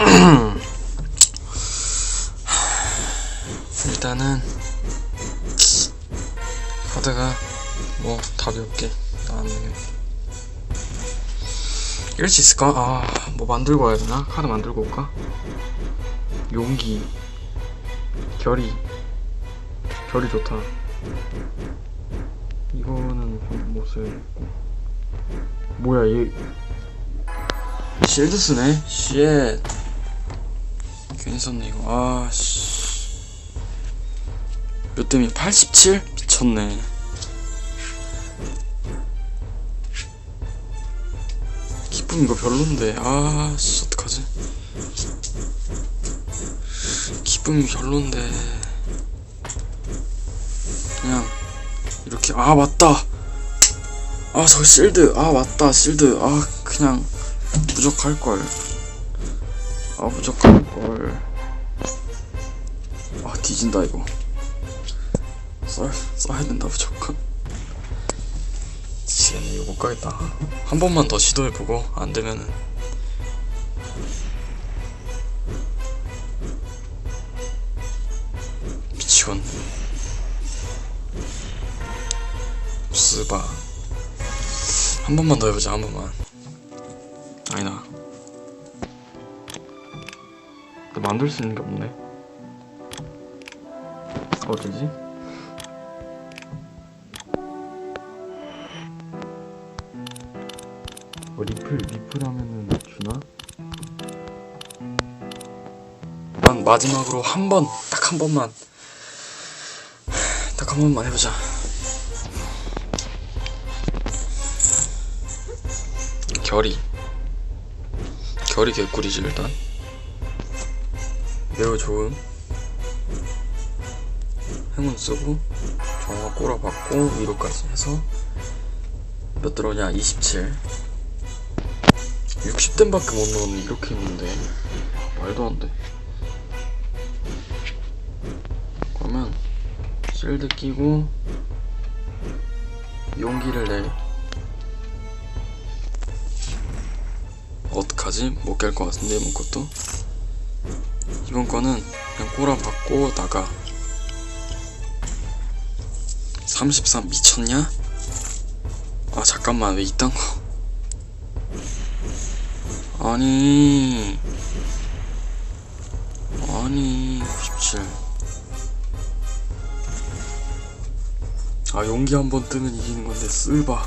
일단은 카드가 뭐 답이 없게 나왔네요. 이럴 수 있을까? 아, 뭐 만들고 와야 되나? 카드 만들고 올까? 용기, 결이, 결이 좋다. 이거는 좀못 써야겠고. 뭐야, 얘. 실드 쓰네? 쉣. 괜히 썼네, 이거. 아, 씨. 몇 대미? 87? 미쳤네. 기쁨 이거 별론데. 아, 씨, 어떡하지? 기쁨이 별론데. 그냥, 이렇게, 아, 맞다! 아, 저 실드. 아, 맞다, 실드. 아, 그냥, 부족할걸. 아, 부족할걸. 아, 뒤진다, 이거. 써, 써야 된다, 무조건. 지금 이거 못 가겠다. 한 번만 더 시도해보고, 안 되면은. 미치겠네. 스바. 한 번만 더 해보자, 한 번만. 아니다. 만들 수 있는 게 없네. 어디지? 뭐 리플 리플 하면은 주나? 난 마지막으로 한 번, 딱 한 번만, 딱 한 번만 해보자. 결이, 결이 개꿀이지 일단. 매우 좋은. 행운 쓰고 정화 꼬라박고 위로까지 해서 몇 들어오냐 27 60댐밖에 못 넣었는데 이렇게 있는데 말도 안돼 그러면 실드 끼고 용기를 내 어떡하지? 못 깰 것 같은데 이번 것도 이번 거는 그냥 꼬라박고 나가 33 미쳤냐? 아 잠깐만 왜 이딴 거 아니 아니 97. 아 용기 한 번 뜨면 이기는 건데 쓰바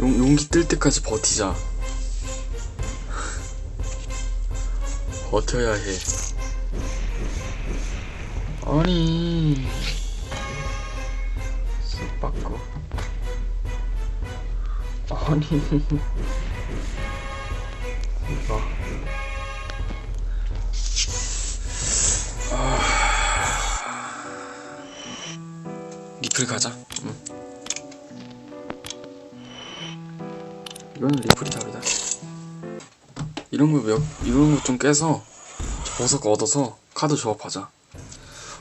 용, 용기 뜰 때까지 버티자 버텨야 해. 아니. 쓱바꿔. 아니. 이거 아... 리플 가자. 응. 이거는 리플이 다르다 이런 거 몇, 이런 거 좀 깨서 보석 얻어서 카드 조합하자.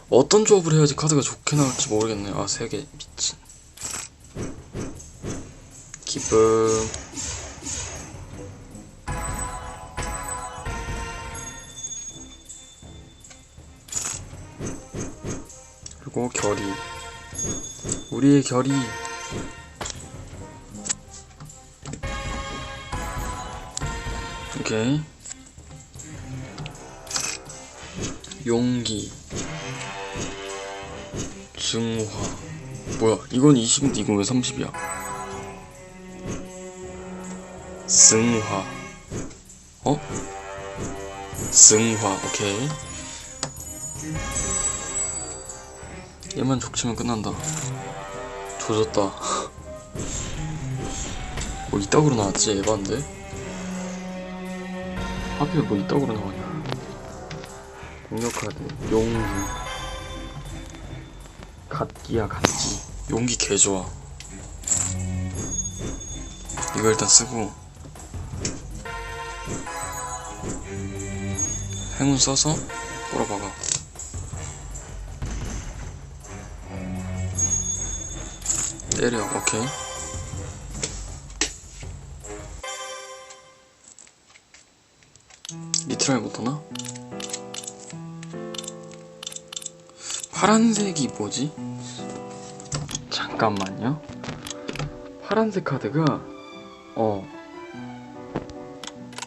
어떤 조합을 해야지 카드가 좋게 나올지 모르겠네. 아 세 개. 미친. 기쁨. 그리고 결이 우리의 결이 오케이 용기. 증화. 뭐야 이건 20인데 이건 왜 30이야? 승화. 어? 승화 오케이. 얘만 족치면 끝난다. 조졌다. 뭐 이따구로 나왔지 에반데 하필 뭐 이따구로 나왔냐 공격 카드 용기. 갓기야 갓기. 용기 개 좋아. 이거 일단 쓰고. 행운 써서 꼬라박아 때려 오케이 리트라이 못하나? 파란색이 뭐지? 잠깐만요. 파란색 카드가 어.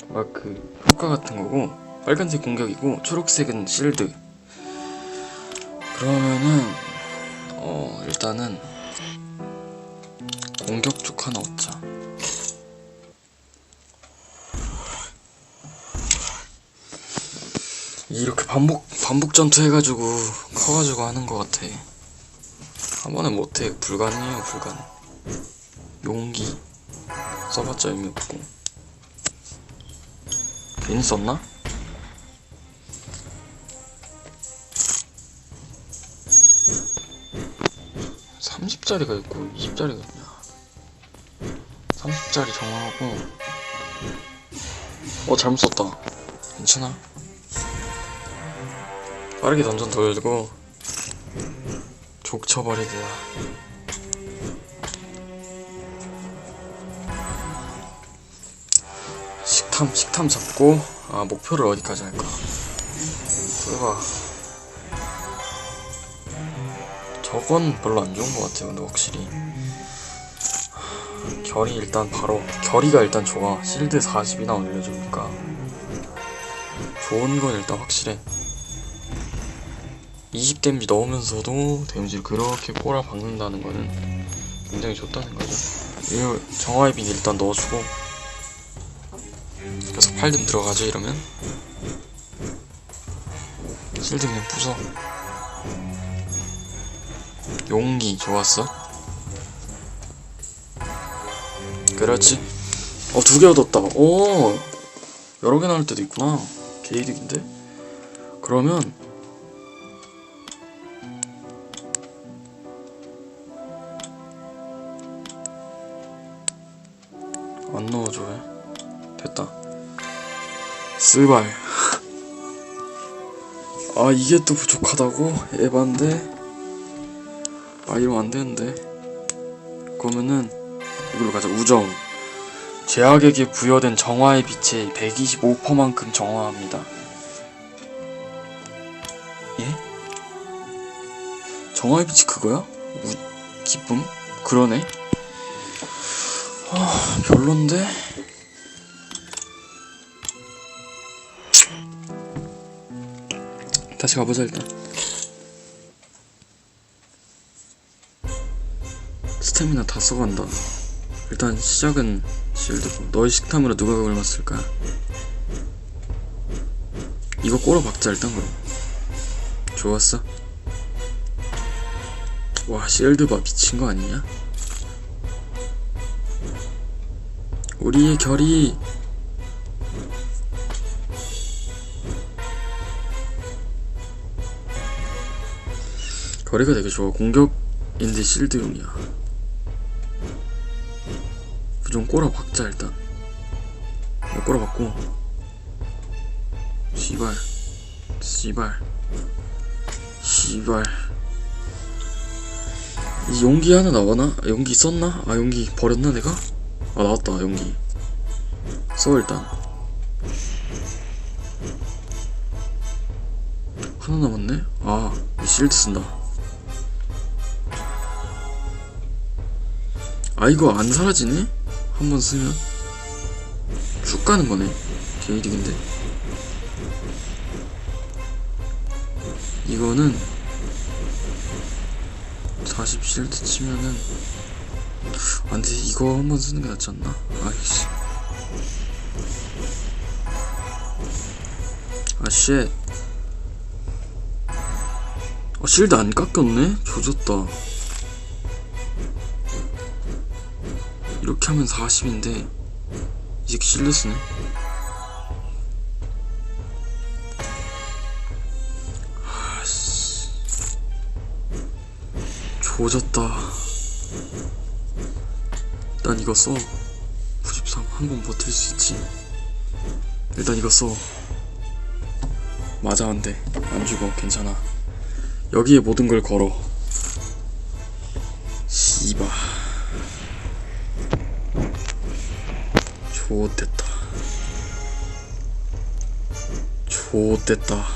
막 그 효과 같은 거고 빨간색 공격이고 초록색은 실드. 그러면은 어 일단은 공격 쪽 하나 얻자. 이렇게 반복 반복 전투 해가지고 커가지고 하는 것 같아. 한 번에 못해 불가능해요 불가능. 용기 써봤자 의미 없고. 괜히 썼나? 삼십 짜리가 있고 이십 짜리가 있냐? 삼십 짜리 정하고. 어 잘못 썼다. 괜찮아. 빠르게 던전 돌리고 족 쳐버리기야 식탐 식탐 잡고 아 목표를 어디까지 할까? 그가 저건 별로 안 좋은 것 같아요 근데 확실히. 결이 일단 바로 결이가 일단 좋아. 실드 40이나 올려주니까. 좋은 건 일단 확실해 20 데미지 넣으면서도 데미지를 그렇게 꼬라 박는다는 거는 굉장히 좋다는 거죠. 이거 정화의 빈 일단 넣어주고. 계속 팔듬 들어가죠 이러면. 실드 그냥 부숴. 용기 좋았어. 그렇지. 어 두 개 얻었다. 오! 여러 개 나올 때도 있구나. 개이득인데? 그러면 스발 아 이게 또 부족하다고? 에반데 아 이러면 안 되는데 그러면은 이걸로 가자 우정 제약에게 부여된 정화의 빛에 125%만큼 정화합니다 예? 정화의 빛이 그거야? 우, 기쁨? 그러네 아, 별론데? 다시 가보자 일단. 스태미나 다 써간다. 일단 시작은 실드고 너의 식탐으로 누가 그걸 맞을까? 이거 꼬라 박자 일단 그럼. 좋았어. 와 실드 봐. 미친 거 아니냐? 우리의 결이 거리가 되게 좋아. 공격인데 실드용이야. 좀 꼬라 박자 일단. 이거 꼬라 박고. 씨발. 씨발. 씨발. 이 용기 하나 나와나? 용기 썼나? 아 용기 버렸나 내가? 아 나왔다 용기. 써 일단. 하나 남았네? 아이 실드 쓴다 아 이거 안 사라지네? 한 번 쓰면 쭉 가는 거네 개이득인데 이거는 40 실드 치면은 아 근데 이거 한 번 쓰는 게 낫지 않나? 아이씨 아쉣 어 실드 안 깎였네? 조졌다 이렇게 하면 40인데 이 새끼 실드 쓰네 아씨 조졌다 난 이거 써. 93. 한 번 버틸 수 있지. 일단 이거 써. 맞아, 안 돼. 안 죽어. 괜찮아. 여기에 모든 걸 걸어. 좋됐다. 좋됐다.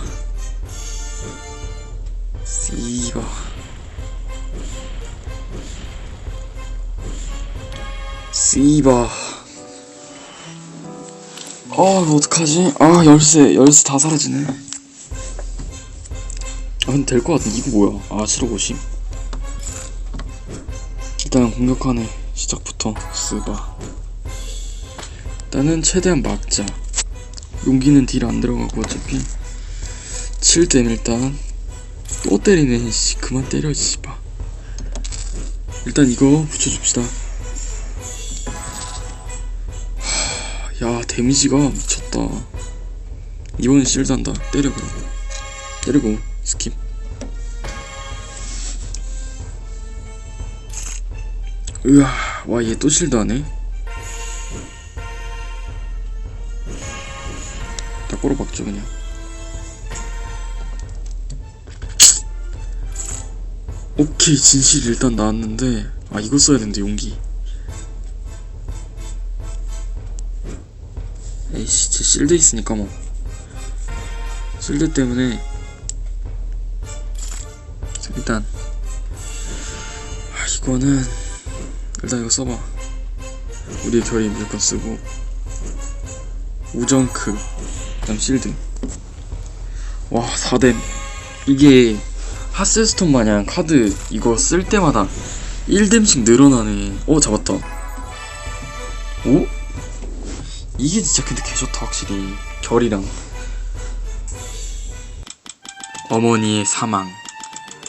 씨바 씨바. 아 이거 어떡하지? 아 열쇠 열쇠 다 사라지네. 아 근데 될 것 같은데. 이거 뭐야? 아 실어고심 일단 공격하네. 시작부터. 쓰바 일단은 최대한 막자. 용기는 딜 안 들어가고 어차피 7댐 일단 또 때리네 씨. 그만 때려 씨바. 일단 이거 붙여줍시다. 하, 야 데미지가 미쳤다. 이번엔 실드한다. 때려 그럼 때리고 스킵. 으아 와 얘 또 실드하네 다 꼬로박죠 그냥. 오케이 진실 일단 나왔는데 아 이거 써야 되는데 용기. 에이씨 제 실드 있으니까 뭐. 실드 때문에. 일단. 아 이거는 일단 이거 써봐. 우리의 결이 무조건 쓰고. 우정크 그다음 실드. 와 4댐. 이게 하스스톤 마냥 카드 이거 쓸 때마다 1댐씩 늘어나네. 어 잡았다. 오? 이게 진짜 근데 개좋다 확실히. 결이랑. 어머니의 사망.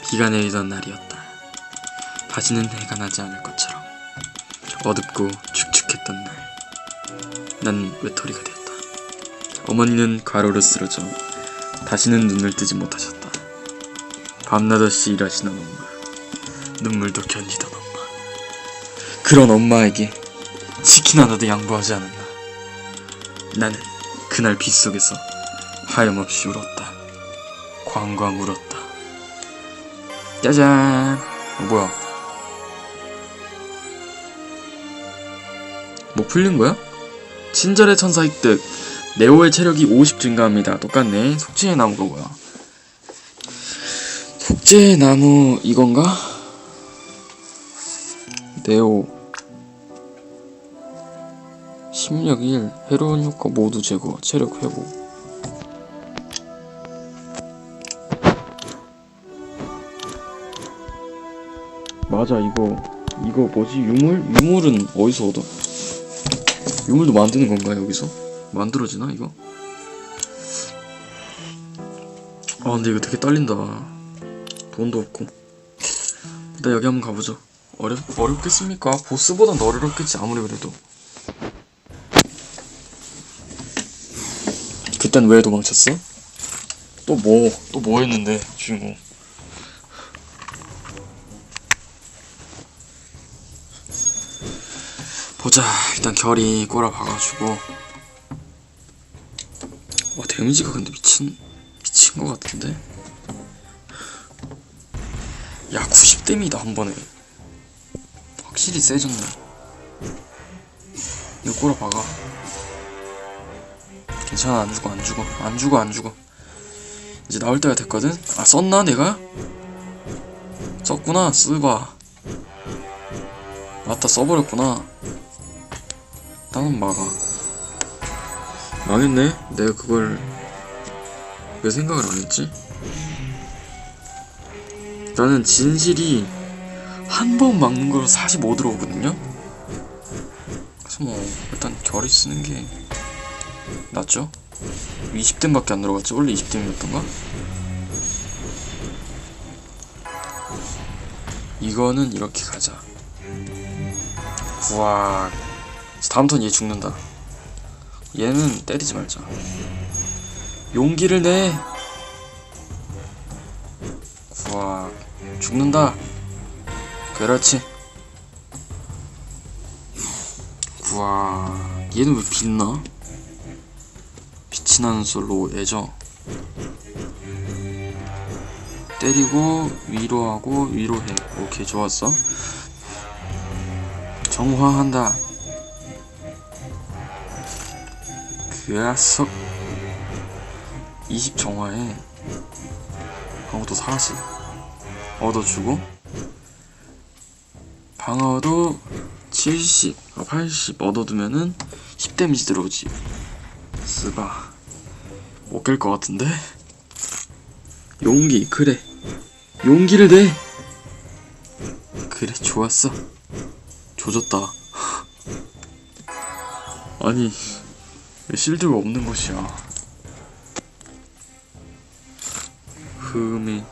비가 내리던 날이었다. 다시는 해가 나지 않을 것처럼 어둡고 축축했던 날. 난 외톨이가 되었다 어머니는 과로로 쓰러져 다시는 눈을 뜨지 못하셨다. 밤낮없이 일하시는 엄마 눈물도 견디던 엄마. 그런 엄마에게 치킨 하나도 양보하지 않았나. 나는 그날 빗속에서 하염없이 울었다. 광광 울었다. 짜잔! 어, 뭐야? 뭐 풀린 거야? 친절의 천사 획득 네오의 체력이 50 증가합니다 똑같네 속죄의 나무가 뭐야 속죄의 나무 이건가? 네오 심력 1 해로운 효과 모두 제거 체력 회복 맞아 이거 이거 뭐지 유물? 유물은 어디서 얻어? 유물도 만드는 건가 여기서? 만들어지나 이거? 아 근데 이거 되게 떨린다 돈도 없고 일단 여기 한번 가보죠 어렵, 어렵겠습니까? 보스보단 더 어렵겠지 아무리 그래도 그땐 왜 도망쳤어? 또 뭐? 또 뭐 했는데 주인공 보자 일단 결이 꼬라 박아주고 와 데미지가 근데 미친 미친 것 같은데? 야 90데미다 한 번에. 확실히 세졌네. 이거 꼬라 박아. 괜찮아 안 죽어 안 죽어. 안 죽어 안 죽어. 이제 나올 때가 됐거든? 아 썼나 내가? 썼구나 쓰바. 맞다 써버렸구나. 나는 막아 망했네? 내가 그걸 왜 생각을 안 했지? 나는 진실이 한 번 막는 거로 45 들어오거든요? 그래서 뭐 일단 결이 쓰는 게 낫죠? 20댐밖에 안 들어갔지? 원래 20댐이었던가? 이거는 이렇게 가자. 우와. 다음 턴 얘 죽는다 얘는 때리지 말자. 용기를 내. 우와 죽는다. 그렇지. 우와 얘는 왜 빛나? 빛이 나는 솔로 애죠? 때리고 위로하고 위로해. 오케이 좋았어. 정화한다 그 녀석. 20 정화에 방어도 40 얻어주고. 방어도 70, 80 얻어두면은 10 데미지 들어오지. 스바. 못 깰 것 같은데? 용기 그래. 용기를 내. 그래 좋았어. 조졌다. 아니 왜 실드가 없는 것이야. 흠이